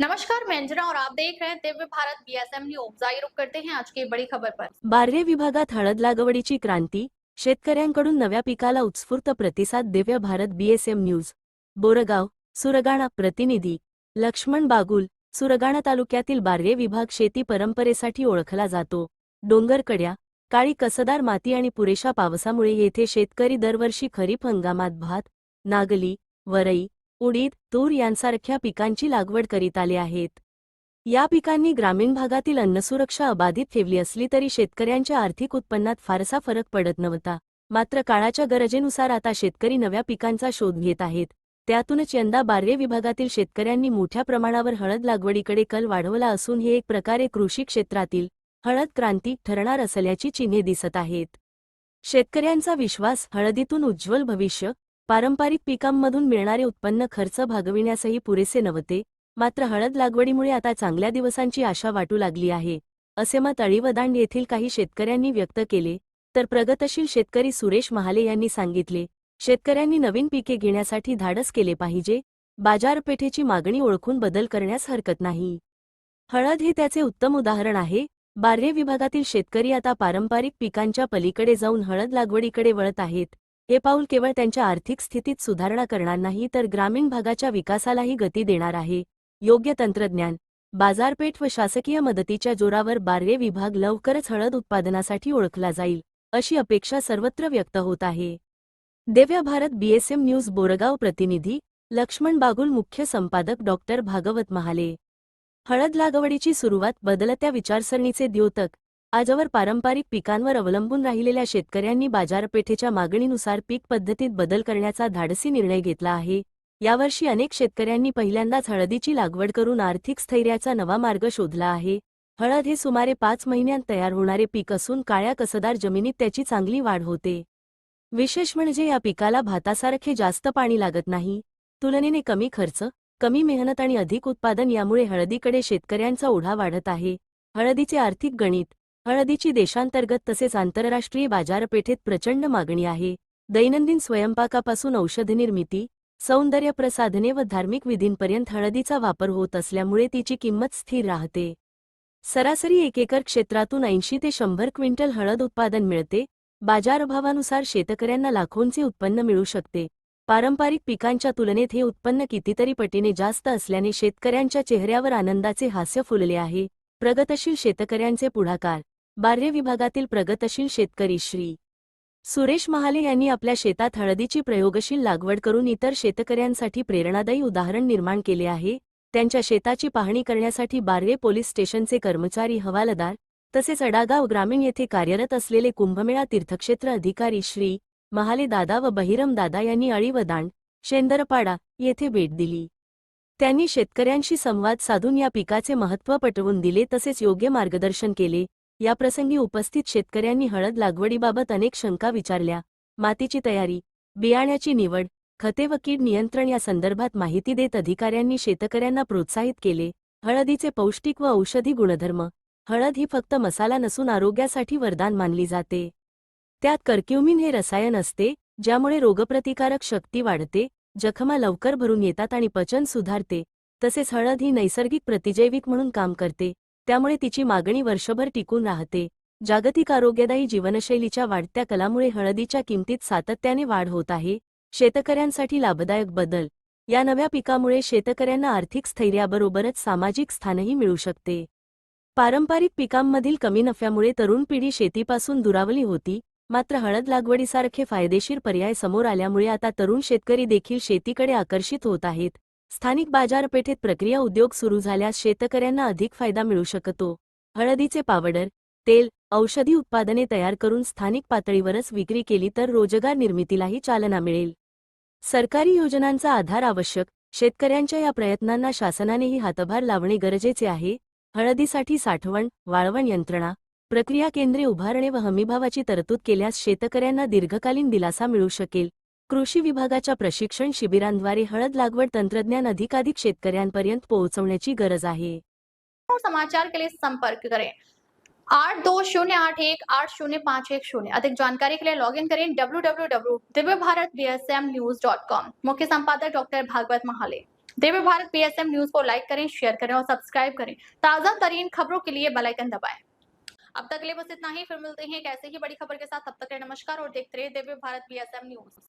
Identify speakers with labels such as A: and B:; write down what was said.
A: नमस्कार मैं अंजना और आप देख रहे हैं दिव्य भारत बीएसएम न्यूज आइए रुक करते हैं आज की बड़ी खबर पर।
B: बार्ले विभागात हळद लागवडीची क्रांती शेतकऱ्यांकडून नव्या पिकाला उत्स्फूर्त प्रतिसाद दिव्य भारत बीएसएम न्यूज बोरगाव सुरगाणा प्रतिनिधी लक्ष्मण बागुल सुरगाणा तालुक्यातील बार्ले विभाग शेती परंपरेसाठी ओळखला जातो. डोंगरकड्या काळी कसदार माती आणि पुरेशा पावसामुळे येथे शेतकरी दरवर्षी खरीप हंगामात भात नागली वरई उडीद तूर यांसारख्या पिकांची लागवड करीत आले आहेत. या पिकांनी ग्रामीण भागातील अन्नसुरक्षा अबाधित ठेवली असली तरी शेतकऱ्यांच्या आर्थिक उत्पन्नात फारसा फरक पडत नव्हता. मात्र काळाच्या गरजेनुसार आता शेतकरी नव्या पिकांचा शोध घेत आहेत. त्यातूनच यंदा बार्ले विभागातील शेतकऱ्यांनी मोठ्या प्रमाणावर हळद लागवडीकडे कल वाढवला असून हे एक प्रकारे कृषी क्षेत्रातील हळद क्रांती ठरणार असल्याची चिन्हे दिसत आहेत. शेतकऱ्यांचा विश्वास हळदीतून उज्ज्वल भविष्य पारंपरिक पिकांमधून मिळणारे उत्पन्न खर्च भागविण्यासही पुरेसे नव्हते. मात्र हळद लागवडीमुळे आता चांगल्या दिवसांची आशा वाटू लागली आहे. असे मत अळीवदांड येथील काही शेतकऱ्यांनी व्यक्त केले. तर प्रगतशील शेतकरी सुरेश महाले यांनी सांगितले शेतकऱ्यांनी नवीन पिके घेण्यासाठी धाडस केले पाहिजे. बाजारपेठेची मागणी ओळखून बदल करण्यास हरकत नाही. हळद हे त्याचे उत्तम उदाहरण आहे. बार्ले विभागातील शेतकरी आता पारंपरिक पिकांच्या पलीकडे जाऊन हळद लागवडीकडे वळत आहेत. हे पाऊल केवळ त्यांच्या आर्थिक स्थितीत सुधारणा करणार नाही तर ग्रामीण भागाच्या विकासालाही गती देणार आहे. योग्य तंत्रज्ञान बाजारपेठ व शासकीय मदतीच्या जोरावर बारवे विभाग लवकरच हळद उत्पादनासाठी ओळखला जाईल अशी अपेक्षा सर्वत्र व्यक्त होत आहे. देव्या भारत बीएसएम न्यूज बोरगाव प्रतिनिधी लक्ष्मण बागुल मुख्य संपादक डॉक्टर भागवत महाले. हळद लागवडीची सुरुवात बदलत्या विचारसरणीचे द्योतक आजवर पारंपरिक पिकांवर अवलंबून राहिलेल्या शेतकऱ्यांनी बाजारपेठेच्या मागणीनुसार पीक पद्धतीत बदल करण्याचा धाडसी निर्णय घेतला आहे. यावर्षी अनेक शेतकऱ्यांनी पहिल्यांदाच हळदीची लागवड करून आर्थिक स्थैर्याचा नवा मार्ग शोधला आहे. हळद हे सुमारे पाच महिन्यांत तयार होणारे पीक असून काळ्या कसदार जमिनीत त्याची चांगली वाढ होते. विशेष म्हणजे या पिकाला भातासारखे जास्त पाणी लागत नाही. तुलनेने कमी खर्च कमी मेहनत आणि अधिक उत्पादन यामुळे हळदीकडे शेतकऱ्यांचा ओढा वाढत आहे. हळदीचे आर्थिक गणित हळदीची देशांतर्गत तसेच आंतरराष्ट्रीय बाजारपेठेत प्रचंड मागणी आहे. दैनंदिन स्वयंपाकापासून औषधनिर्मिती सौंदर्य प्रसाधने व धार्मिक विधींपर्यंत हळदीचा वापर होत असल्यामुळे तिची किंमत स्थिर राहते. सरासरी एक एकर क्षेत्रातून ऐंशी ते शंभर क्विंटल हळद उत्पादन मिळते. बाजारभावानुसार शेतकऱ्यांना लाखोंचे उत्पन्न मिळू शकते. पारंपरिक पिकांच्या तुलनेत हे उत्पन्न कितीतरी पटीने जास्त असल्याने शेतकऱ्यांच्या चेहऱ्यावर आनंदाचे हास्य फुलले आहे. प्रगतशील शेतकऱ्यांचे पुढाकार बार्य विभागातील प्रगतशील शेतकरी श्री. सुरेश महाले यांनी आपल्या शेतात हळदीची प्रयोगशील लागवड करून इतर शेतकऱ्यांसाठी प्रेरणादायी उदाहरण निर्माण केले आहे. त्यांच्या शेताची पाहणी करण्यासाठी बार्वे पोलीस स्टेशनचे कर्मचारी हवालदार तसेच अडागाव ग्रामीण येथे कार्यरत असलेले कुंभमेळा तीर्थक्षेत्र अधिकारी श्री. महाले दादा व बहिरम दादा यांनी अळी व दांड शेंदरपाडा येथे भेट दिली. त्यांनी शेतकऱ्यांशी संवाद साधून या पिकाचे महत्त्व पटवून दिले तसेच योग्य मार्गदर्शन केले. याप्रसंगी उपस्थित शेतकऱ्यांनी हळद लागवडीबाबत अनेक शंका विचारल्या. मातीची तयारी बियाण्याची निवड खते व कीड नियंत्रण या संदर्भात माहिती देत अधिकाऱ्यांनी शेतकऱ्यांना प्रोत्साहित केले. हळदीचे पौष्टिक व औषधी गुणधर्म हळद ही फक्त मसाला नसून आरोग्यासाठी वरदान मानली जाते. त्यात कर्क्युमिन हे रसायन असते ज्यामुळे रोगप्रतिकारक शक्ती वाढते जखमा लवकर भरून येतात आणि पचन सुधारते. तसेच हळद ही नैसर्गिक प्रतिजैविक म्हणून काम करते. त्यामुळे तिची मागणी वर्षभर टिकून राहते. जागतिक आरोग्यदायी जीवनशैलीच्या वाढत्या कलामुळे हळदीच्या किमतीत सातत्याने वाढ होत आहे. शेतकऱ्यांसाठी लाभदायक बदल. या नव्या पिकामुळे शेतकऱ्यांना आर्थिक स्थैर्याबरोबरच सामाजिक स्थानही मिळू शकते. पारंपरिक पिकांमधील कमी नफ्यामुळे तरुण पिढी शेतीपासून दुरावली होती. मात्र हळद लागवडीसारखे फायदेशीर पर्याय समोर आल्यामुळे आता तरुण शेतकरी देखील शेतीकडे आकर्षित होत आहेत. स्थानिक बाजारपेठेत प्रक्रिया उद्योग सुरू झाल्यास शेतकऱ्यांना अधिक फायदा मिळू शकतो. हळदीचे पावडर तेल औषधी उत्पादने तयार करून स्थानिक पातळीवरच विक्री केली तर रोजगार निर्मितीलाही चालना मिळेल. सरकारी योजनांचा आधार आवश्यक शेतकऱ्यांच्या या प्रयत्नांना शासनानेही हातभार लावणे गरजेचे आहे. हळदीसाठी साठवण वाळवण यंत्रणा प्रक्रिया केंद्रे उभारणे व हमीभावाची तरतूद केल्यास शेतकऱ्यांना दीर्घकालीन दिलासा मिळू शकेल. कृषी विभागाच्या प्रशिक्षण शिबिरांद्वारे हळद लागवड तंत्रज्ञान अधिकाधिक शेतकऱ्यांपर्यंत पोहोचवण्याची गरज आहे.
A: समाचार के लिए संपर्क करें. आठ दो शून्य आठ एक आठ शून्य पाँच एक शून्य. अधिक जानकारी के लिए लॉग इन करें W W W Divya Bharat B S M news dot com मुख्य संपादक doctor Bhagwat Mahale. Divya Bharat PSM news को लाइक करें शेयर करें और सब्सक्राइब करें. ताजा तरीन खबरों के लिए बेलाइकन दबाएं. अब तक के लिए बस इतना ही. फिर मिलते हैं एक ऐसे ही बड़ी खबर के साथ. तब तक नमस्कार और देखते रहे दिव्य भारत पीएसएम न्यूज